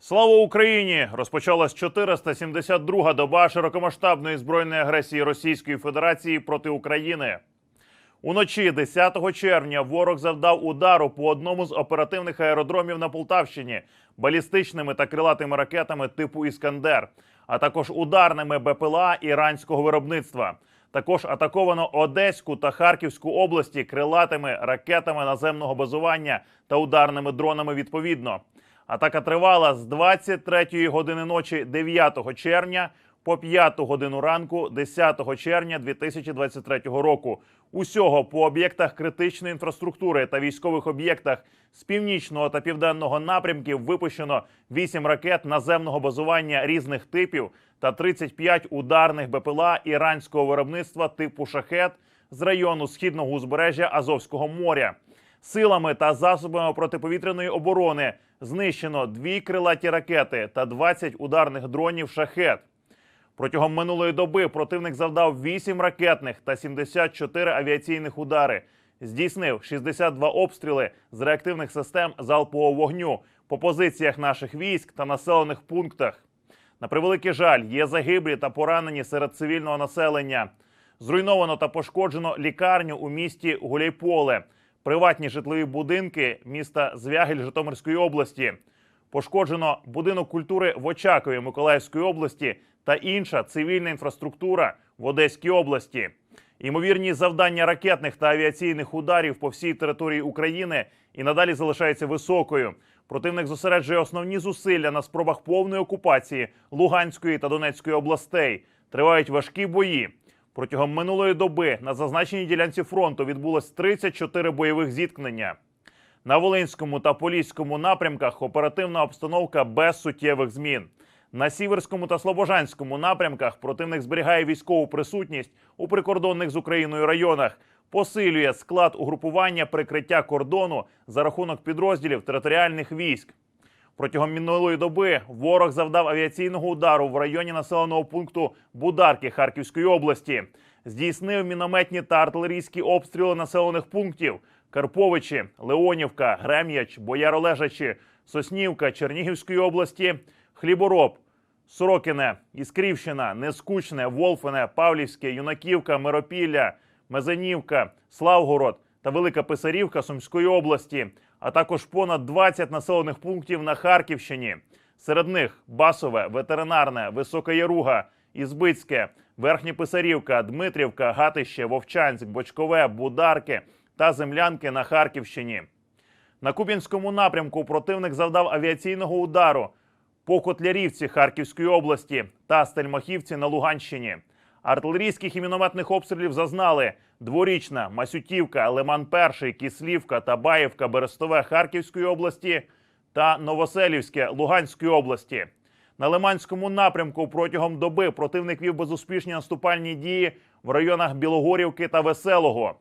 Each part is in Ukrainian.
Слава Україні! Розпочалась 472-га доба широкомасштабної збройної агресії Російської Федерації проти України. Уночі 10 червня ворог завдав удару по одному з оперативних аеродромів на Полтавщині балістичними та крилатими ракетами типу Іскандер, а також ударними БПЛА іранського виробництва. Також атаковано Одеську та Харківську області крилатими ракетами наземного базування та ударними дронами відповідно. Атака тривала з 23 години ночі 9 червня по 5 годину ранку 10 червня 2023 року. Усього по об'єктах критичної інфраструктури та військових об'єктах з північного та південного напрямків випущено 8 ракет наземного базування різних типів та 35 ударних БПЛА іранського виробництва типу шахет з району східного узбережжя Азовського моря. Силами та засобами протиповітряної оборони знищено дві крилаті ракети та 20 ударних дронів шахет. Протягом минулої доби противник завдав 8 ракетних та 74 авіаційних удари. Здійснив 62 обстріли з реактивних систем залпового вогню по позиціях наших військ та населених пунктах. На превеликий жаль, є загиблі та поранені серед цивільного населення. Зруйновано та пошкоджено лікарню у місті Гуляйполе, приватні житлові будинки міста Звягель Житомирської області. Пошкоджено будинок культури в Очакові Миколаївської області та інша цивільна інфраструктура в Одеській області. Ймовірні завдання ракетних та авіаційних ударів по всій території України і надалі залишається високою. Противник зосереджує основні зусилля на спробах повної окупації Луганської та Донецької областей. Тривають важкі бої. Протягом минулої доби на зазначеній ділянці фронту відбулось 34 бойових зіткнення. На Волинському та Поліському напрямках оперативна обстановка без суттєвих змін. На Сіверському та Слобожанському напрямках противник зберігає військову присутність у прикордонних з Україною районах, посилює склад угрупування прикриття кордону за рахунок підрозділів територіальних військ. Протягом минулої доби ворог завдав авіаційного удару в районі населеного пункту Бударки Харківської області. Здійснив мінометні та артилерійські обстріли населених пунктів Карповичі, Леонівка, Грем'яч, Бояролежачі, Соснівка Чернігівської області, Хлібороб, Сорокине, Іскрівщина, Нескучне, Волфине, Павлівське, Юнаківка, Миропілля, Мезенівка, Славгород та Велика Писарівка Сумської області, а також понад 20 населених пунктів на Харківщині. Серед них Басове, Ветеринарне, Висока Яруга, Ізбицьке, Верхня Писарівка, Дмитрівка, Гатище, Вовчанськ, Бочкове, Бударки та Землянки на Харківщині. На Куп'янському напрямку противник завдав авіаційного удару по Котлярівці Харківської області та Стельмахівці на Луганщині. Артилерійських і мінометних обстрілів зазнали дворічна Масютівка, Лиман Перший, Кислівка та Баївка, Берестове Харківської області та Новоселівське Луганської області. На Лиманському напрямку протягом доби противник вів безуспішні наступальні дії в районах Білогорівки та Веселого.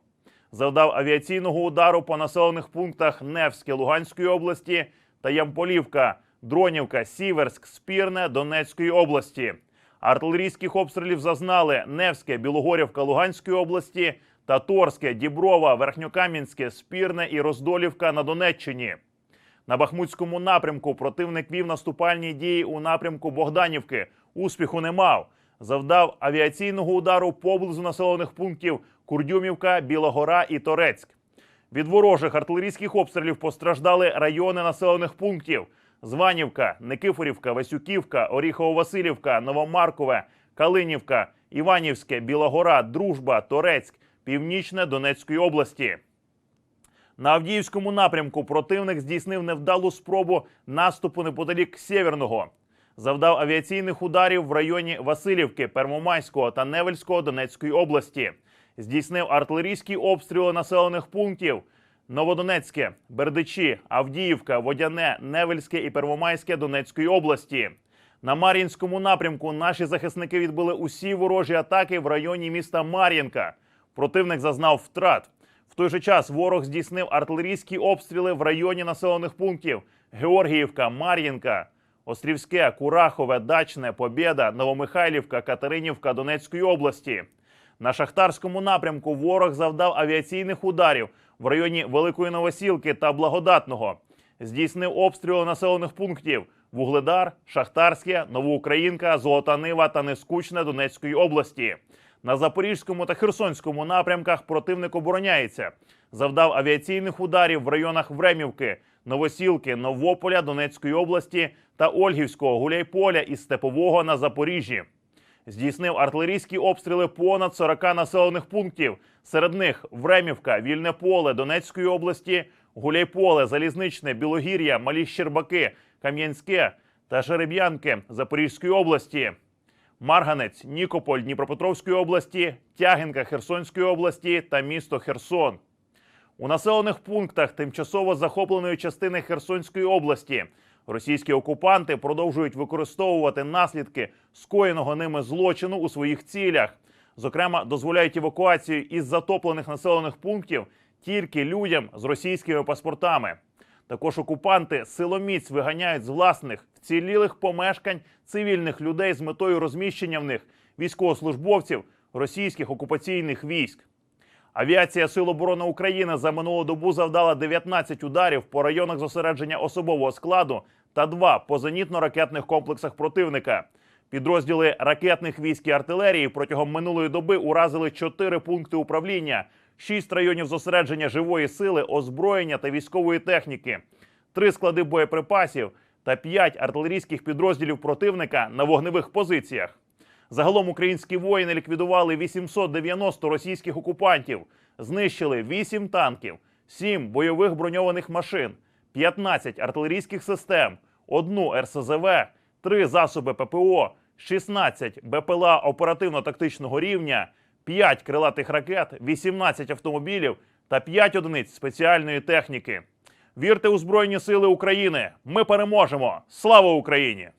Завдав авіаційного удару по населених пунктах Невське Луганської області та Ямполівка, Дронівка, Сіверськ, Спірне Донецької області. Артилерійських обстрілів зазнали Невське, Білогорівка Луганської області та Торське, Діброва, Верхньокам'янське, Спірне і Роздолівка на Донеччині. На Бахмутському напрямку противник вів наступальні дії у напрямку Богданівки. Успіху не мав. Завдав авіаційного удару поблизу населених пунктів Курдюмівка, Білогора і Торецьк. Від ворожих артилерійських обстрілів постраждали райони населених пунктів: Званівка, Никифорівка, Васюківка, Оріхово-Василівка, Новомаркове, Калинівка, Іванівське, Білогора, Дружба, Торецьк, Північне Донецької області. На Авдіївському напрямку противник здійснив невдалу спробу наступу неподалік Сєвєрного. Завдав авіаційних ударів в районі Васильівки, Пермомайського та Невельського Донецької області. Здійснив артилерійські обстріли населених пунктів Новодонецьке, Бердичі, Авдіївка, Водяне, Невельське і Первомайське Донецької області. На Мар'їнському напрямку наші захисники відбили усі ворожі атаки в районі міста Мар'їнка. Противник зазнав втрат. В той же час ворог здійснив артилерійські обстріли в районі населених пунктів Георгіївка, Мар'їнка, Острівське, Курахове, Дачне, Побєда, Новомихайлівка, Катеринівка Донецької області. На шахтарському напрямку ворог завдав авіаційних ударів в районі Великої Новосілки та Благодатного. Здійснив обстріли населених пунктів Вугледар, Шахтарське, Новоукраїнка, Золота Нива та Нескучне Донецької області. На Запорізькому та Херсонському напрямках противник обороняється. Завдав авіаційних ударів в районах Времівки, Новосілки, Новополя Донецької області та Ольгівського, Гуляйполя і Степового на Запоріжжі. Здійснив артилерійські обстріли понад 40 населених пунктів. Серед них Времівка, Вільне поле Донецької області, Гуляйполе, Залізничне, Білогір'я, Малі Щербаки, Кам'янське та Жереб'янки Запорізької області. Марганець, Нікополь Дніпропетровської області, Тягинка Херсонської області та місто Херсон. У населених пунктах тимчасово захопленої частини Херсонської області російські окупанти продовжують використовувати наслідки скоєного ними злочину у своїх цілях. Зокрема, дозволяють евакуацію із затоплених населених пунктів тільки людям з російськими паспортами. Також окупанти силоміць виганяють з власних вцілілих помешкань цивільних людей з метою розміщення в них військовослужбовців російських окупаційних військ. Авіація Сил оборони України за минулу добу завдала 19 ударів по районах зосередження особового складу та два по зенітно-ракетних комплексах противника. Підрозділи ракетних військ і артилерії протягом минулої доби уразили 4 пункти управління, 6 районів зосередження живої сили, озброєння та військової техніки, 3 склади боєприпасів та 5 артилерійських підрозділів противника на вогневих позиціях. Загалом українські воїни ліквідували 890 російських окупантів, знищили 8 танків, 7 бойових броньованих машин, 15 артилерійських систем, одну РСЗВ, 3 засоби ППО, 16 БПЛА оперативно-тактичного рівня, 5 крилатих ракет, 18 автомобілів та 5 одиниць спеціальної техніки. Вірте у Збройні Сили України! Ми переможемо! Слава Україні!